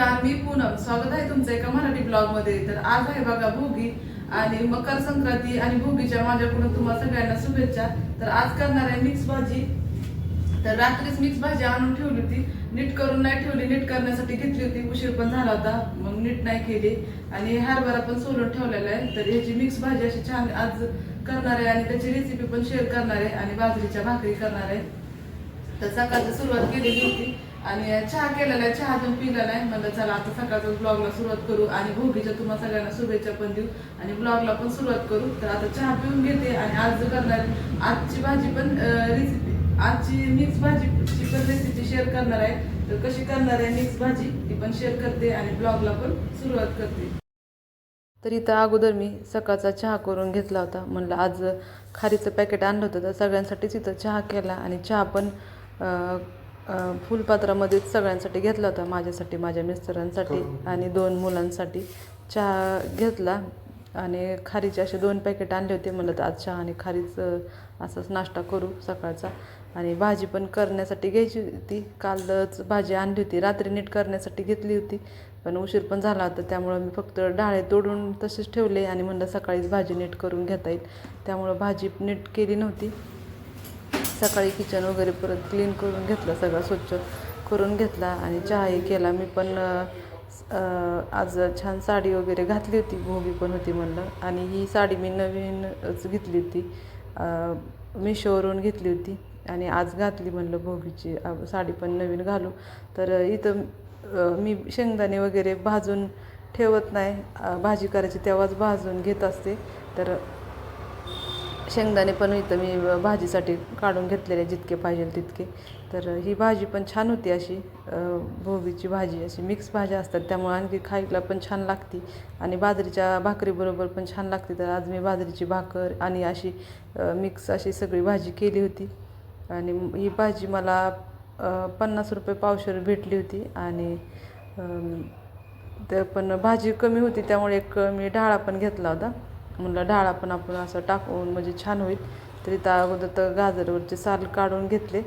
नमस्कार मी पूनम. स्वागत आहे तुमचं एका मराठी ब्लॉगमध्ये तर आज आहे बघा भोगी आणि मकर संक्रांती आणि भोगीच्या माझ्याकडून तुम्हाला सगळ्यांना शुभेच्छा. तर आज करणार आहे मिक्स भाजी. तर रात्रीच मिक्स भाजी आणून ठेवली होती. नीट करून नाही ठेवली. नीट करण्यासाठी घेतली होती. उशीर पण झाला होता. मग नीट नाही केली. आणि हरभरा पण सोलून ठेवलेला आहे. तर याची मिक्स भाजी अशी छान आज करणार आहे आणि त्याची रेसिपी पण शेअर करणार आहे आणि बाजरीच्या भाकरी करणार आहे. तर सकाळची सुरुवात केलेली होती. आणि चहा केलेला आहे चहा अजून पिलेला आहे. म्हणलं चला आता सकाळचा ब्लॉगला सुरुवात करू आणि भोगीच्या तुम्हाला सगळ्यांना शुभेच्छा पण देऊ. आणि ब्लॉगला पण सुरुवात करू. तर आता चहा पिऊन घेते आणि आज करणार आजची भाजी पण रेसिपी आजची मिक्स भाजीची पण रेसिपी शेअर करणार आहे. तर कशी करणार आहे मिक्स भाजी ती पण शेअर करते आणि ब्लॉगला पण सुरुवात करते. तर इथं अगोदर मी सकाळचा चहा करून घेतला होता. म्हणलं आज खारीचं पॅकेट आणलं होतं तर सगळ्यांसाठीच इथं चहा केला आणि चहा पण फुलपात्रामध्येच सगळ्यांसाठी घेतला होता माझ्यासाठी माझ्या मिस्टरांसाठी आणि दोन मुलांसाठी चहा घेतला आणि खारीचे असे दोन पॅकेट आणले होते म्हणलं तर आज चहा आणि खारीचं असंच नाश्ता करू सकाळचा. आणि भाजी पण करण्यासाठी घ्यायची होती. कालच भाजी आणली होती रात्री नीट करण्यासाठी घेतली होती. पण उशीर पण झाला होता त्यामुळं मी फक्त डाळे तोडून तसेच ठेवले आणि म्हणलं सकाळीच भाजी नीट करून घेता येईल. त्यामुळं भाजी नीट केली नव्हती. सकाळी किचन वगैरे परत क्लीन करून घेतलं सगळं स्वच्छ करून घेतला आणि चहाही केला. मी पण आज छान साडी वगैरे घातली होती भोगी पण होती म्हणलं. आणि ही साडी मी नवीनच घेतली होती. मिशोवरून घेतली होती. आणि आज घातली म्हणलं भोगीची साडी पण नवीन घालू. तर इथं मी शेंगदाणे वगैरे भाजून ठेवत नाही. भाजी करायची तेव्हाच भाजून घेत असते. तर शेंगदाणे पण इथं मी भाजीसाठी काढून घेतलेले जितके पाहिजे तितके. तर ही भाजी पण छान होती अशी भोबीची भाजी अशी मिक्स भाज्या असतात. त्यामुळे आणखी खायला पण छान लागती आणि बाजरीच्या भाकरीबरोबर पण छान लागते. तर आज मी बाजरीची भाकर आणि अशी मिक्स अशी सगळी भाजी केली होती. आणि ही भाजी मला पन्नास रुपये पावशेर भेटली होती आणि ते पण भाजी कमी होती त्यामुळे एक मी डाळा पण घेतला होता. म्हणलं डाळ पण आपण असं टाकून म्हणजे छान होईल. तरी त्या अगोदर तर गाजरवरचे साल काढून घेतले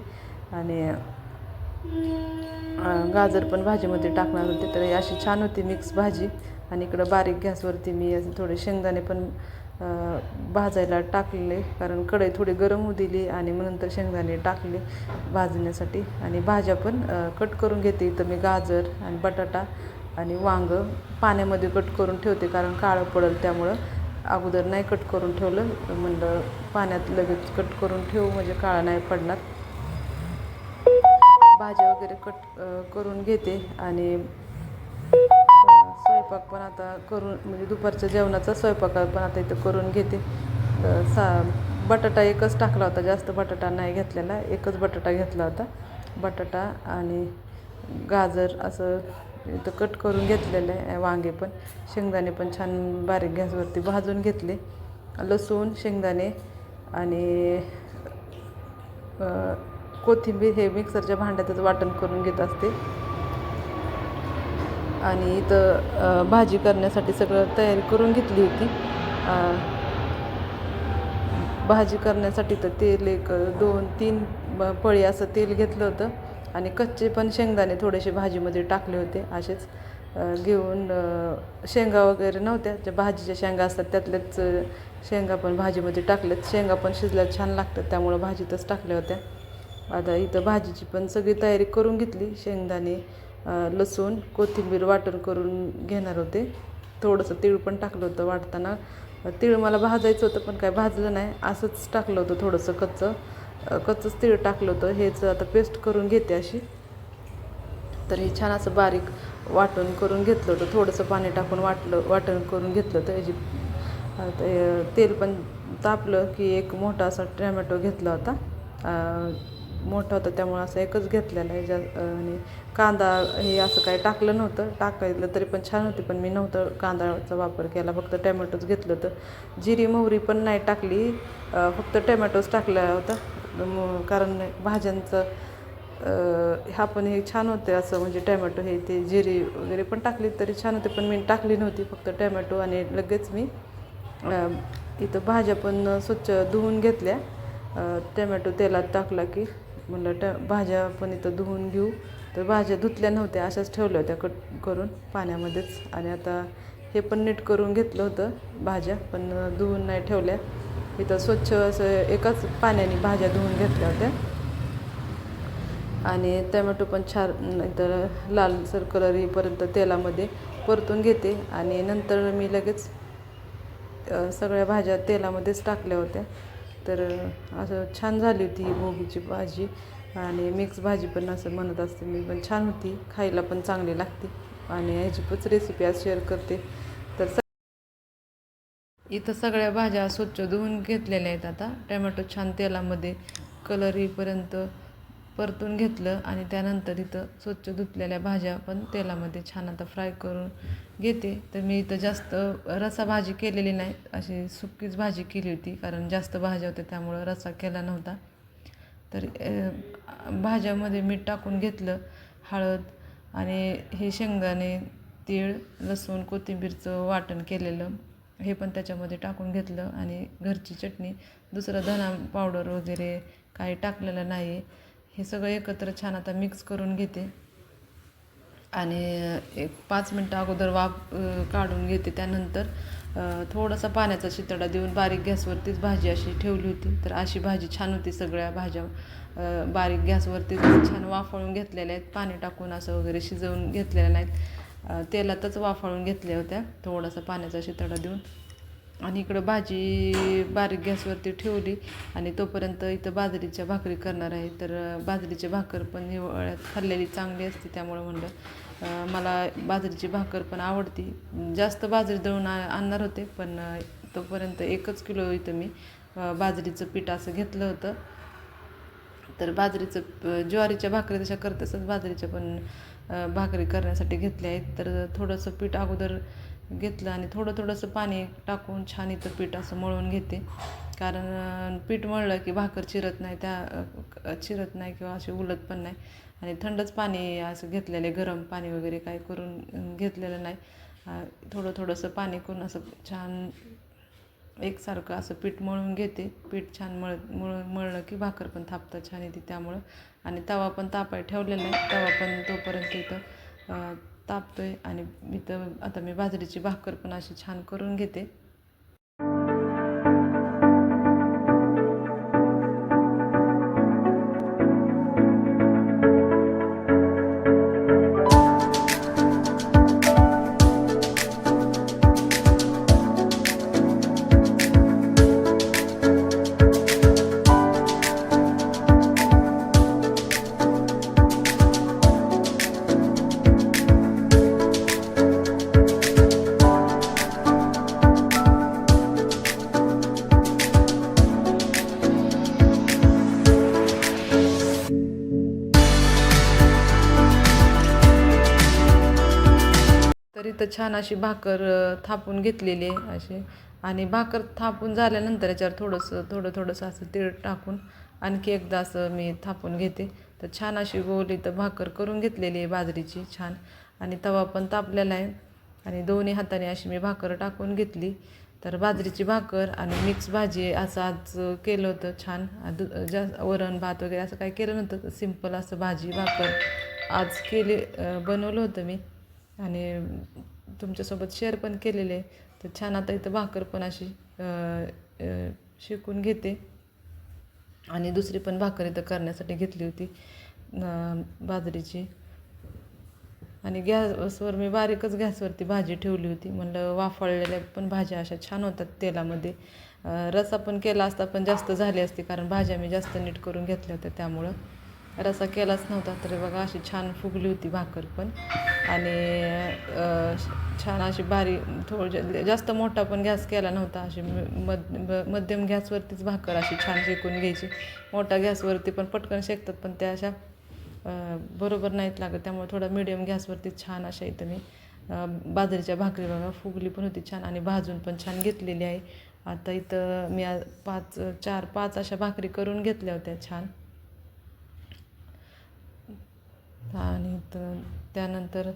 आणि गाजर पण भाजीमध्ये टाकणार होते. तर अशी छान होती मिक्स भाजी. आणि इकडं बारीक गॅसवरती मी असे थोडे शेंगदाणे पण भाजायला टाकलेले कारण कढई थोडी गरम होऊ दिली आणि मग नंतर शेंगदाणे टाकले भाजण्यासाठी. आणि भाज्या पण कट करून घेते. इथं मी गाजर आणि बटाटा आणि वांग पाण्यामध्ये कट करून ठेवते. कारण काळं पडेल त्यामुळं. अगोदर नाही कट करून ठेवलं. म्हणलं पाण्यात लगेच कट करून ठेवू म्हणजे काळा नाही पडणार. भाज्या वगैरे कट करून घेते आणि स्वयंपाक पण आता करून म्हणजे दुपारच्या जेवणाचा स्वयंपाक पण आता इथं करून घेते. सा बटाटा एकच टाकला होता जास्त बटाटा नाही घेतलेला. एकच बटाटा घेतला होता. बटाटा आणि गाजर असं इथं कट करून घेतलेलं आहे वांगे पण. शेंगदाणे पण छान बारीक गॅसवरती भाजून घेतले. लसूण शेंगदाणे आणि कोथिंबीर हे मिक्सरच्या भांड्यातच वाटण करून घेत असते. आणि इथं भाजी करण्यासाठी सगळं तयारी करून घेतली होती. भाजी करण्यासाठी तर तेल एक दोन तीन ब- पळी असं तेल घेतलं होतं. आणि कच्चे पण शेंगदाणे थोडेसे भाजीमध्ये टाकले होते असेच घेऊन शेंगा वगैरे नव्हत्या. ज्या भाजीच्या शेंगा असतात त्यातल्याच शेंगा पण भाजीमध्ये टाकल्यात शेंगा पण शिजल्या छान लागतात त्यामुळं भाजीतच टाकल्या होत्या. आता इथं भाजीची पण सगळी तयारी करून घेतली. शेंगदाणे लसूण कोथिंबीर वाटण करून घेणार होते. थोडंसं तीळ पण टाकलं होतं वाटताना. तीळ मला भाजायचं होतं पण काय भाजलं नाही. असंच टाकलं होतं थोडंसं कच्चं. कच्चंच तीळ टाकलं होतं. हेच आता पेस्ट करून घेते अशी. तर हे छान असं बारीक वाटण करून घेतलं होतं. थोडंसं पाणी टाकून वाटलं वाटण करून घेतलं होतं. याची तेल पण तापलं की एक मोठा असा टॅमॅटो घेतला होता. मोठा होता त्यामुळं असं एकच घेतलेला आहे. ज्या आणि कांदा हे असं काही टाकलं नव्हतं. टाकायलं तरी पण छान होती पण मी नव्हतं कांदाचा वापर केला. फक्त टॅमॅटोच घेतलं होतं. जिरी मोहरी पण नाही टाकली. फक्त टॅमॅटोच टाकला होता. कारण भाज्यांचं ह्या हा पण हे छान होते असं म्हणजे टॅमॅटो हे ते जिरी वगैरे पण टाकली तरी छान होते पण मी टाकली नव्हती फक्त टॅमॅटो आणि लगेच मी इथं भाज्या पण स्वच्छ धुवून घेतल्या. टॅमॅटो तेलात टाकला की म्हणलं टॅ भाज्या पण इथं धुवून घेऊ. तर भाज्या धुतल्या नव्हत्या अशाच ठेवल्या होत्या कट करून पाण्यामध्येच. आणि आता हे पण नीट करून घेतलं होतं भाज्या पण धुवून नाही ठेवल्या. इथं स्वच्छ असं एकाच पाण्याने भाज्या धुवून घेतल्या होत्या. आणि टमॅटो पण छान इथं लालसर कलर येईपर्यंत तेलामध्ये परतून घेते. आणि नंतर मी लगेच सगळ्या भाज्या तेलामध्येच टाकल्या होत्या. तर असं छान झाली होती ही भोगीची भाजी. आणि मिक्स भाजी पण असं म्हणत असते मी पण छान होती. खायला पण चांगली लागते. आणि ह्याची पण रेसिपी आज शेअर करते. इथं सगळ्या भाज्या स्वच्छ धुवून घेतलेल्या आहेत आता. टमॅटो छान तेलामध्ये कलर येईपर्यंत परतून घेतलं आणि त्यानंतर इथं स्वच्छ धुतलेल्या भाज्या पण तेलामध्ये छान आता फ्राय करून घेते. तर मी इथं जास्त रसा भाजी केलेली नाही अशी सुकीच भाजी केली होती कारण जास्त भाज्या होत्या त्यामुळं रसा केला नव्हता. तर भाज्यामध्ये मीठ टाकून घेतलं हळद आणि हे शेंगदाणे तीळ लसूण कोथिंबीरचं वाटण केलेलं. हे पण त्याच्यामध्ये टाकून घेतलं आणि घरची चटणी दुसरं धना पावडर वगैरे काही टाकलेलं नाही हे सगळं एकत्र छान आता मिक्स करून घेते. आणि एक पाच मिनटं अगोदर वाफ काढून घेते. त्यानंतर थोडासा पाण्याचा शितडा देऊन बारीक गॅसवरतीच भाजी अशी ठेवली होती. तर अशी भाजी छान होती सगळ्या भाज्या. बारीक गॅसवरतीच छान वाफळून घेतलेल्या आहेत. पाणी टाकून असं वगैरे शिजवून घेतलेल्या नाहीत. तेलातच वाफाळून घेतल्या होत्या. थोडासा पाण्याचा शितळा देऊन. आणि इकडं भाजी बारीक गॅसवरती ठेवली. आणि तोपर्यंत इथं बाजरीच्या भाकरी करणार आहे. तर बाजरीची भाकर पण हिवाळ्यात खाल्लेली चांगली असते. त्यामुळं म्हणलं मला बाजरीची भाकर पण आवडती. जास्त बाजरी दळून आ- आणणार होते. पण तोपर्यंत एकच किलो इथं मी बाजरीचं पीठ असं घेतलं होतं. तर बाजरीचं ज्वारीच्या भाकरी तशा करत बाजरीच्या पण भाकरी करण्यासाठी घेतल्या आहेत. तर थोडंसं पीठ अगोदर घेतलं आणि थोडं थोडंसं पाणी टाकून छान इथं पीठ असं मळून घेते. कारण पीठ मळलं की भाकर चिरत नाही त्या चिरत नाही किंवा अशी उलत पण नाही. आणि थंडच पाणी असं घेतलेलं आहे गरम पाणी वगैरे काय करून घेतलेलं नाही. थोडं थोडंसं पाणी करून असं छान एकसारखं असं पीठ मळून घेते. पीठ छान मळ मळ मळलं की भाकर पण थापतं छान येते त्यामुळं. आणि तवा पण तापाय ठेवलेला आहे. तवा पण तोपर्यंत इथं तापतो आहे आणि इथं आता मी बाजरीची भाकर पण अशी छान करून घेते. तर छान अशी भाकर थापून घेतलेली आहे अशी. आणि भाकर थापून झाल्यानंतर याच्यावर थोडंसं थोडं थोडंसं असं तीळ टाकून आणखी एकदा असं मी थापून घेते. तर छान अशी गोली तर भाकर करून घेतलेली आहे बाजरीची छान. आणि तवा पण तापलेला आहे. आणि दोन्ही हाताने अशी मी भाकर टाकून घेतली. तर बाजरीची भाकर आणि मिक्स भाजी असं आज केलं होतं छान. दु जास्त वरण भात वगैरे असं काही केलं नव्हतं. सिंपल असं भाजी भाकर आज केले बनवलं होतं मी. आणि तुमच्यासोबत शेअर पण केलेले. आहे तर छान आता इथं भाकर पण अशी शिकून घेते. आणि दुसरी पण भाकर इथं करण्यासाठी घेतली होती बाजरीची. आणि गॅसवर मी बारीकच गॅसवरती भाजी ठेवली होती. म्हणलं वाफळलेल्या पण भाज्या अशा छान होतात तेलामध्ये. रस रसा पण केला असता पण जास्त झाली असती कारण भाज्या मी जास्त नीट करून घेतल्या होत्या त्यामुळं. रसा केलाच नव्हता तरी बघा अशी छान फुगली होती भाकर पण. आणि छान अशी बारी थोडं जास्त मोठा पण गॅस केला नव्हता अशी म- मध मध्यम गॅसवरतीच भाकर अशी छान शेकून घ्यायची. मोठ्या गॅसवरती पण पटकन शेकतात पण त्या अशा बरोबर नाहीत लागत त्यामुळे थोडा मिडियम गॅसवरती छान अशा इथं मी बाजरीच्या भाकरी बघा फुगली पण होती छान आणि भाजून पण छान घेतलेली आहे. आता इथं मी पाच चार पाच अशा भाकरी करून घेतल्या होत्या छान. आणि तर त्यानंतर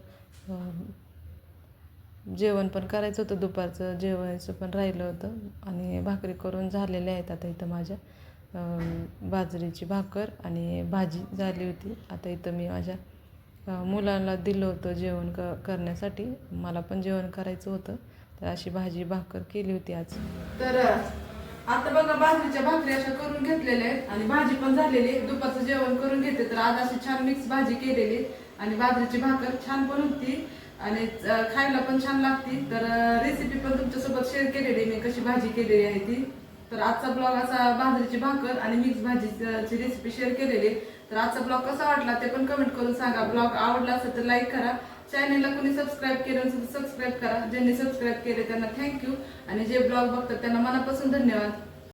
जेवण पण करायचं होतं दुपारचं जेवायचं पण राहिलं होतं आणि भाकरी करून झालेल्या आहेत आता इथं माझ्या. बाजरीची भाकर आणि भाजी झाली होती. आता इथं मी माझ्या मुलांना दिलं होतं जेवण क करण्यासाठी. मला पण जेवण करायचं होतं. तर अशी भाजी भाकर केली होती आज. तर आता बघा बाजरीच्या भाकरी अशा करून घेतलेल्या आहेत आणि भाजी पण झालेली आहे. दुपारचं जेवण करून घेते तर आज अशी छान मिक्स भाजी केलेली आणि बाजरीची भाकर छान पण होती. आणि खायला पण छान लागती. तर रेसिपी पण तुमच्यासोबत शेअर केलेली आहे. मी कशी भाजी केलेली आहे ती. तर आजचा ब्लॉग असा बाजरीची भाकर आणि मिक्स भाजीची रेसिपी शेअर केलेली आहे. तर आजचा ब्लॉग कसा वाटला ते पण कमेंट करून सांगा. ब्लॉग आवडला असेल तर लाईक करा. चॅनेलला कोणी सबस्क्राईब केलं नसेल सबस्क्राईब करा. ज्यांनी सबस्क्राईब केले त्यांना थँक्यू आणि जे ब्लॉग बघतात त्यांना मनापासून धन्यवाद.